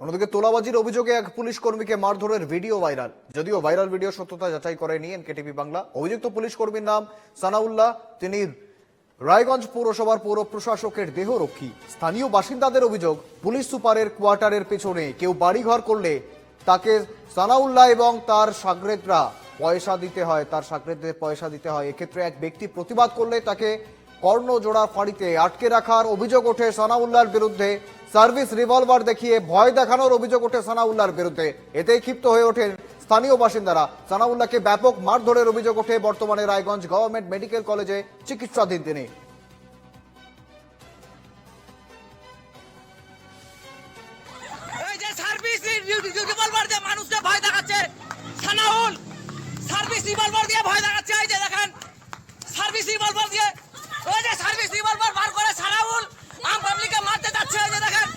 অন্যদিকে তোলাবাজির অভিযোগে এক পুলিশ কর্মীকে মারধরের ভিডিও ভাইরাল। যদিও ভাইরাল ভিডিও সত্যতা যাচাই করেনি এনকেটিভি বাংলা। অভিযুক্ত পুলিশ কর্মীর নাম সানাউল্লাহ, তিনি রায়গঞ্জ পৌরসভার পৌর প্রশাসকের দেহরক্ষী। স্থানীয় বাসিন্দাদের অভিযোগ, পুলিশ সুপারের কোয়ার্টারের পেছনে কেউ বাড়িঘর করলে তাকে সানাউল্লাহ এবং তার সাগরেদরা পয়সা দিতে হয়, তার সাগরেদদের পয়সা দিতে হয়। এক্ষেত্রে এক ব্যক্তি প্রতিবাদ করলে তাকে কর্ণজোড়া ফাঁড়িতে আটকে রাখার অভিযোগ ওঠে সানাউল্লাহর বিরুদ্ধে। সার্ভিস রিভলভার দেখিয়ে ভয় দেখানোর অভিযোগ ওঠে সানাউল্লাহর বিরুদ্ধে। এতেই ক্ষিপ্ত হয়ে ওঠেন স্থানীয় বাসিন্দারা। সানাউল্লাহকে ব্যাপক মারধরের অভিযোগ ওঠে বর্তমানে রায়গঞ্জ গভর্নমেন্ট মেডিকেল কলেজে চিকিৎসাধীন তিনি। সার্ভিস রিভলভার দিয়ে ভয় দেখাচ্ছে, এই যে দেখেন, সার্ভিস রিভলভার দিয়ে ওই যে সার্ভিস রিভলভার বার করে সানাউল আম পাবলিককে মারতে যাচ্ছে এই যে দেখেন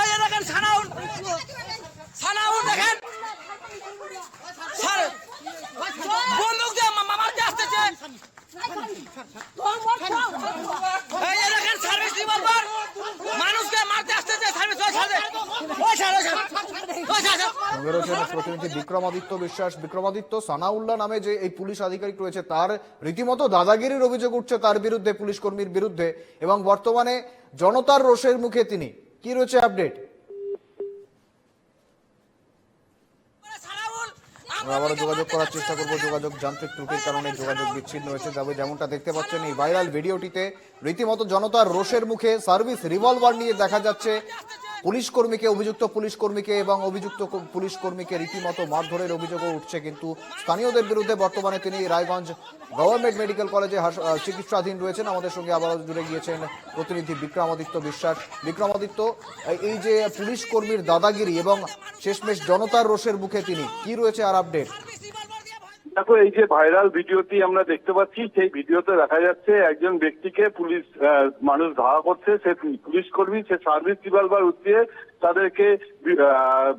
এই যে দেখেন সানাউল সানাউল দেখেন বিক্রমাদিত্য বিশ্বাস, বিক্রমাদিত্য সানাউল্লাহ নামে যে এই পুলিশ আধিকারিক রয়েছে, তার রীতিমতো দাদাগিরির অভিযোগ উঠছে তার বিরুদ্ধে, পুলিশ কর্মীর বিরুদ্ধে। এবং বর্তমানে জনতার রোষের মুখে তিনি। কি রয়েছে আপডেট সানাউল আবারও যোগাযোগ করার চেষ্টা করব। যোগাযোগ যান্ত্রিক ত্রুটির কারণে যোগাযোগ বিচ্ছিন্ন হয়েছে। তবে যেমনটা দেখতে পাচ্ছেন এই ভাইরাল ভিডিওটিতে। রীতিমতো জনতার রোষের মুখে সার্ভিস রিভলভার নিয়ে দেখা যাচ্ছে। পুলিশ কর্মীকে অভিযুক্ত পুলিশ কর্মীকে এবং অভিযুক্ত পুলিশ কর্মীকে রীতিমতো মারধরের অভিযোগও উঠছে, কিন্তু স্থানীয়দের বিরুদ্ধে বর্তমানে তিনি রায়গঞ্জ গভর্নমেন্ট মেডিকেল কলেজে চিকিৎসাধীন রয়েছেন। আমাদের সঙ্গে আবারও জুড়ে গিয়েছেন প্রতিনিধি বিক্রমাদিত্য বিশ্বাস। বিক্রমাদিত্য, এই- যে পুলিশ কর্মীর দাদাগিরি এবং শেষমেশ জনতার রোষের মুখে তিনি, কি রয়েছে আর আপডেট দেখো, এই যে ভাইরাল ভিডিওটি আমরা দেখতে পাচ্ছি, সেই ভিডিওতে দেখা যাচ্ছে একজন ব্যক্তিকে পুলিশ মানুষ ধাওয়া করছে, সে পুলিশ কর্মী, সে সার্ভিস রিভলভার উঠিয়ে তাদেরকে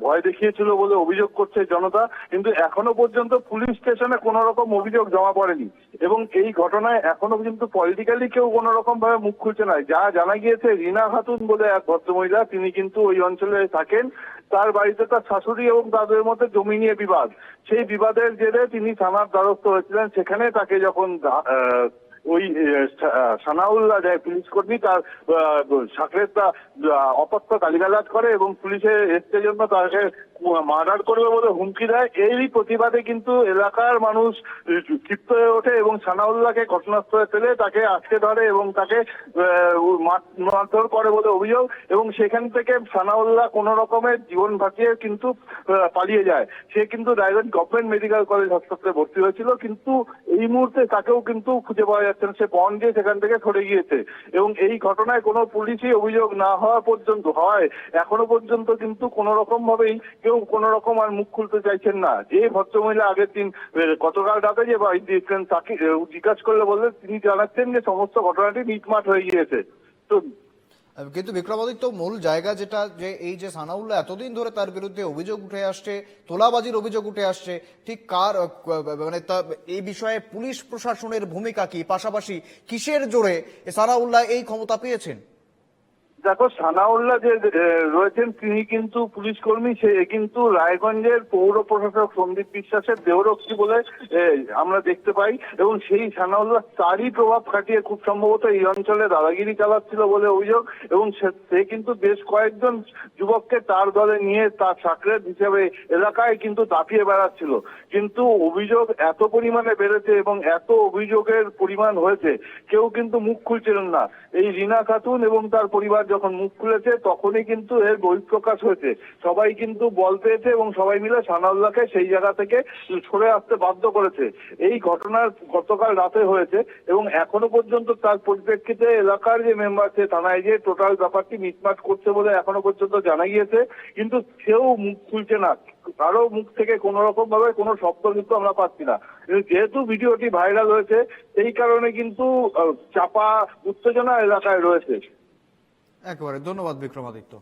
ভয় দেখিয়েছিল বলে অভিযোগ করছে জনতা, কিন্তু এখনও পর্যন্ত পুলিশ স্টেশনে কোনো রকম অভিযোগ জমা পড়েনি। এবং এই ঘটনায় এখনও পর্যন্ত পলিটিক্যালি কেউ কোনো রকম ভাবে মুখ খুলছে না। যা জানা গিয়েছে, রিনা খাতুন বলে এক ভদ্রমহিলা, তিনি কিন্তু ওই অঞ্চলে থাকেন। তার বাড়িতে তার শাশুড়ি এবং তাদের মধ্যে জমি নিয়ে বিবাদ। সেই বিবাদের জেরে তিনি থানার দ্বারস্থ হয়েছিলেন। সেখানে তাকে যখন ওই সানাউল্লাহ যে পুলিশ কর্মী, তার সাকরেতটা অপত্য গালিগালাজ করে এবং পুলিশের এসছে জন্য তাকে মার্ডার করবে বলে হুমকি দেয়। এই প্রতিবাদে কিন্তু এলাকার মানুষ ক্ষিপ্ত হয়ে ওঠে এবং সানাউল্লাহকে ঘটনাস্থলে ফেলে তাকে আটকে ধরে এবং তাকে মারধর করে বলে অভিযোগ এবং সেখান থেকে সানাউল্লাহ কোন রকমের জীবন বাঁচিয়ে কিন্তু পালিয়ে যায়। সে কিন্তু রায়গঞ্জ গভর্নমেন্ট মেডিকেল কলেজ হাসপাতালে ভর্তি হয়েছিল। কিন্তু এই মুহূর্তে তাকেও কিন্তু খুঁজে পাওয়া যাচ্ছে না সে বন দিয়ে সেখান থেকে সরে গিয়েছে। এবং এই ঘটনায় কোনো পুলিশই অভিযোগ না হওয়া পর্যন্ত হয়। এখনও পর্যন্ত কিন্তু কোন রকম ভাবেই কেউ কোন রকম আর মুখ খুলতে চাইছেন না। যে ভদ্রমহিলা আগের দিন গতকাল রাতে যে বাড়ি দিয়েছিলেন তাকে জিজ্ঞাসা করলে বললে তিনি জানাচ্ছেন যে সমস্ত ঘটনাটি মিটমাট হয়ে গিয়েছে। তো কিন্তু বিক্রমাদিত্য মূল জায়গা যেটা যে এই যে সানাউল্লাহ এতদিন ধরে তার বিরুদ্ধে অভিযোগ উঠে আসছে, তোলাবাজির অভিযোগ উঠে আসছে, ঠিক কার মানে এই বিষয়ে পুলিশ প্রশাসনের ভূমিকা কি? পাশাপাশি কিসের জোরে সানাউল্লাহ এই ক্ষমতা পেয়েছেন? দেখো, সানাউল্লাহ যে রয়েছেন, তিনি কিন্তু পুলিশ কর্মী, সে কিন্তু রায়গঞ্জের পৌর প্রশাসক সন্দীপ বিশ্বাসের দেহরক্ষী বলে আমরা দেখতে পাই। এবং সেই সানাউল্লাহ তারই প্রভাব খাটিয়ে খুব সম্ভবত এই অঞ্চলে দাদাগিরি চালাচ্ছিল বলে অভিযোগ। এবং সে- কিন্তু বেশ কয়েকজন যুবককে তার দলে নিয়ে তার সাকরেত হিসেবে এলাকায় কিন্তু দাপিয়ে বেড়াচ্ছিল। কিন্তু অভিযোগ এত পরিমাণে বেড়েছে এবং এত অভিযোগের পরিমাণ হয়েছে, কেউ কিন্তু মুখ খুলছিলেন না। এই রিনা খাতুন এবং তার পরিবার যখন মুখ খুলেছে, তখনই কিন্তু এর বহিঃপ্রকাশ হয়েছে। সবাই কিন্তু বল পেয়েছে এবং সবাই মিলে সানাউল্লাহকে সেই জায়গা থেকে সরে আসতে বাধ্য করেছে। এই ঘটনার গতকাল রাতে হয়েছে এবং এখনও পর্যন্ত তার পরিপ্রেক্ষিতে এলাকার যে মেম্বার সে থানায় যে টোটাল ব্যাপারটি মিটমাট করছে বলে এখনও পর্যন্ত জানা গিয়েছে। কিন্তু সেও মুখ খুলছে না। কারও মুখ থেকে কোন রকম ভাবে কোনো শব্দ কিন্তু আমরা পাচ্ছি না। যেহেতু ভিডিওটি ভাইরাল হয়েছে এই কারণে কিন্তু চাপা, উত্তেজনা এলাকায় রয়েছে। একেবারে ধন্যবাদ বিক্রমাদিত্য।